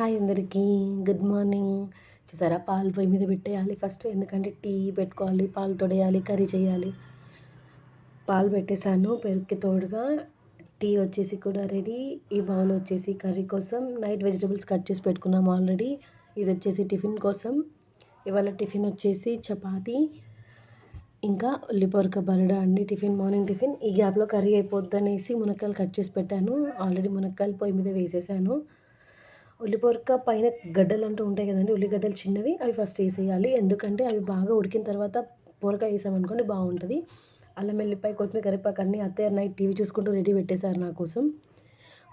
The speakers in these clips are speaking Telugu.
హాయ్ అందరికీ గుడ్ మార్నింగ్. చూసారా? పాలు పొయ్యి మీద పెట్టేయాలి ఫస్ట్. ఎందుకంటే టీ పెట్టుకోవాలి పాలు తొడేయాలి కర్రీ చేయాలి. పాలు పెట్టేశాను పెరుగుకి తోడుగా. టీ వచ్చేసి కూడా రెడీ. ఈ బౌల్ వచ్చేసి కర్రీ కోసం. నైట్ వెజిటబుల్స్ కట్ చేసి పెట్టుకున్నాము ఆల్రెడీ. ఇది వచ్చేసి టిఫిన్ కోసం. ఇవాళ టిఫిన్ వచ్చేసి చపాతి ఇంకా ఉల్లిపొరక బరడా అండి టిఫిన్ మార్నింగ్ టిఫిన్. ఈ గ్యాప్లో కర్రీ అయిపోద్ది అనేసి మునక్కాయలు కట్ చేసి పెట్టాను. ఆల్రెడీ మునక్కాయలు పొయ్యి మీద వేసేసాను. ఉల్లిపొరక పైన గడ్డలు అంటూ ఉంటాయి కదండి ఉల్లిగడ్డలు చిన్నవి అవి ఫస్ట్ వేసేయాలి. ఎందుకంటే అవి బాగా ఉడికిన తర్వాత పొరక వేసామనుకోండి బాగుంటుంది. అల్లం వెల్లిపాయ కొత్తిమీర కరివేపాకు అన్నీ అత్తయ్య నైట్ టీవీ చూసుకుంటూ రెడీ పెట్టేశారు నా కోసం.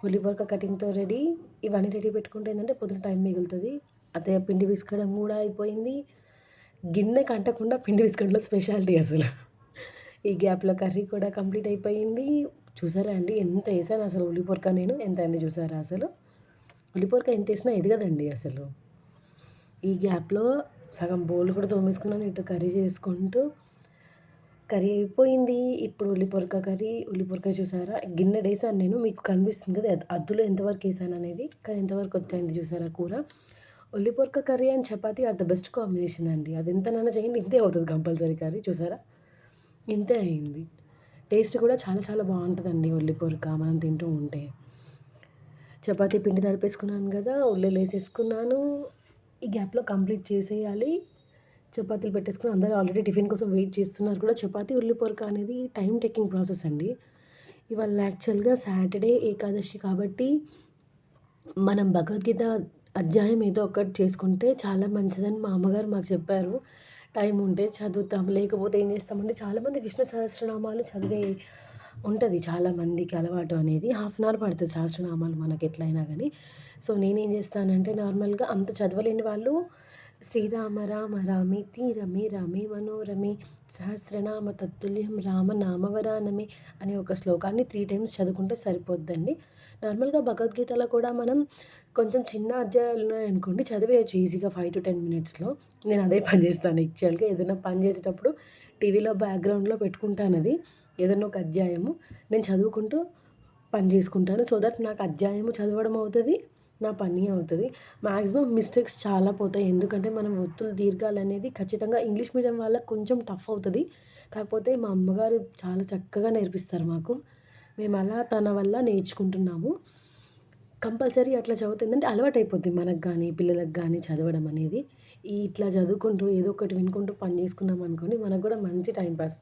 ఉల్లిపొరక కటింగ్తో రెడీ ఇవన్నీ రెడీ పెట్టుకుంటే ఏంటంటే పొద్దున టైం మిగులుతుంది. అత్తయ్య పిండి విసుకడం కూడా అయిపోయింది. గిన్నె కంటకుండా పిండి విసుకడంలో స్పెషాలిటీ అసలు. ఈ గ్యాప్లో కర్రీ కూడా కంప్లీట్ అయిపోయింది. చూసారా అండి ఎంత వేసాను అసలు ఉల్లిపొరక నేను ఎంత అయింది చూసారా అసలు? ఉల్లిపొరక ఎంత వేసినా ఎదగదండి అసలు. ఈ గ్యాప్లో సగం బౌల్ కూడా తోమేసుకున్నాను ఇటు కర్రీ చేసుకుంటూ. కర్రీ అయిపోయింది. ఇప్పుడు ఉల్లిపొరక కర్రీ ఉల్లిపొరక చూసారా? గిన్నె వేసాను నేను. మీకు కనిపిస్తుంది కదా అద్దులో ఎంతవరకు వేసాను అనేది. కానీ ఎంతవరకు వచ్చింది చూసారా కూర? ఉల్లిపొరక curry and chapati are the best combination అండి. అది ఎంతనైనా చేయండి ఇంతే అవుతుంది కంపల్సరీ కర్రీ. చూసారా? ఇంతే అయింది. టేస్ట్ కూడా చాలా చాలా బాగుంటుందండి ఉల్లిపొరక మనం తింటూ ఉంటే. చపాతీ పిండి తడిపేసుకున్నాను కదా ఉల్లిలు వేసేసుకున్నాను. ఈ గ్యాప్లో కంప్లీట్ చేసేయాలి. చపాతీలు పెట్టేసుకుని అందరూ ఆల్రెడీ టిఫిన్ కోసం వెయిట్ చేస్తున్నారు కూడా. చపాతీ ఉల్లిపొరక అనేది టైం టేకింగ్ ప్రాసెస్ అండి. ఇవాళ యాక్చువల్గా సాటర్డే ఏకాదశి కాబట్టి మనం భగవద్గీత అధ్యాయం ఏదో ఒకటి చేసుకుంటే చాలా మంచిదని మా అమ్మగారు మాకు చెప్పారు. టైం ఉంటే చదువుతాం లేకపోతే ఏం చేస్తామంటే చాలామంది విష్ణు సహస్రనామాలు చదివే ఉంటుంది. చాలామందికి అలవాటు అనేది. హాఫ్ అన్ అవర్ పడుతుంది సహస్రనామాలు మనకి ఎట్లయినా కానీ సో నేనేం చేస్తానంటే నార్మల్గా అంత చదవలేని వాళ్ళు శ్రీరామ రామ రామే తీరమే రామే మనోరమే సహస్రనామ తత్తుల్యం రామ నామవరానమే అనే ఒక శ్లోకాన్ని త్రీ టైమ్స్ చదువుకుంటే సరిపోద్దండి. నార్మల్గా భగవద్గీతలో కూడా మనం కొంచెం చిన్న అధ్యాయాలు ఉన్నాయనుకోండి చదివేయచ్చు ఈజీగా ఫైవ్ టు టెన్ మినిట్స్లో. నేను అదే పని చేస్తాను యాక్చువల్గా. ఏదైనా పని చేసేటప్పుడు టీవీలో బ్యాక్గ్రౌండ్లో పెట్టుకుంటాను అది ఏదైనా ఒక అధ్యాయము నేను చదువుకుంటూ పని చేసుకుంటాను. సో దట్ నాకు అధ్యాయము చదవడం అవుతుంది నా పని అవుతుంది. మ్యాక్సిమం మిస్టేక్స్ చాలా పోతాయి. ఎందుకంటే మనం ఒత్తులు దీర్ఘాలు అనేది ఖచ్చితంగా ఇంగ్లీష్ మీడియం వాళ్ళకి కొంచెం టఫ్ అవుతుంది. కాకపోతే మా అమ్మగారు చాలా చక్కగా నేర్పిస్తారు మాకు. మేము అలా తన వల్ల నేర్చుకుంటున్నాము. కంపల్సరీ అట్లా చదువుతుందంటే అలవాటు అయిపోద్ది మనకు కానీ పిల్లలకు కానీ చదవడం అనేది. ఈ ఇట్లా చదువుకుంటూ ఏదో ఒకటి వినుకుంటూ పని చేసుకున్నాం అనుకోండి మనకు కూడా మంచి టైంపాస్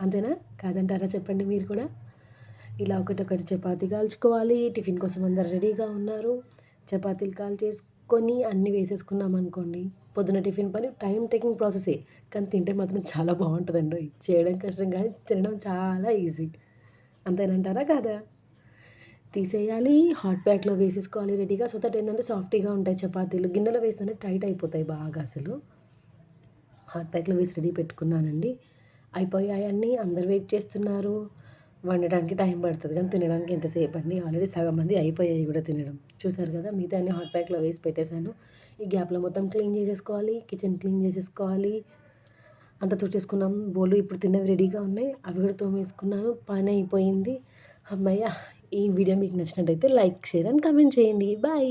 అంతేనా? కాదంటారా చెప్పండి మీరు కూడా. ఇలా ఒకటొకటి చపాతీ కాల్చుకోవాలి. టిఫిన్ కోసం అందరు రెడీగా ఉన్నారు. చపాతీలు కాల్ చేసుకొని అన్నీ వేసేసుకున్నాం అనుకోండి. పొద్దున టిఫిన్ పని టైం టేకింగ్ ప్రాసెసే. కానీ తింటే మాత్రం చాలా బాగుంటుందండి. చేయడం కష్టం కానీ తినడం చాలా ఈజీ. అంతేనంటారా కాదా? తీసేయాలి. హాట్ ప్యాక్లో వేసేసుకోవాలి రెడీగా. సో దట్ ఏంటంటే సాఫ్టీగా ఉంటాయి చపాతీలు. గిన్నెలో వేస్తుంటే టైట్ అయిపోతాయి బాగా అసలు. హాట్ ప్యాక్లో వేసి రెడీ పెట్టుకున్నానండి. అయిపోయాయి అందరు వెయిట్ చేస్తున్నారు. వండడానికి టైం పడుతుంది కానీ తినడానికి ఎంతసేపు అండి? ఆల్రెడీ సగం మంది అయిపోయాయి కూడా తినడం. చూసారు కదా మిగతా అన్ని హాట్ ప్యాక్లో వేసి పెట్టేశాను. ఈ గ్యాప్లో మొత్తం క్లీన్ చేసేసుకోవాలి కిచెన్ క్లీన్ చేసేసుకోవాలి. అంత తుడిచేసుకున్నాం. బోలు ఇప్పుడు తిన్నవి రెడీగా ఉన్నాయి. అవి కూడా తోమేసుకున్నాను. పని అయిపోయింది. అమ్మయ్య ఈ వీడియో మీకు నచ్చినట్టయితే లైక్ షేర్ అండ్ కమెంట్ చేయండి. బాయ్.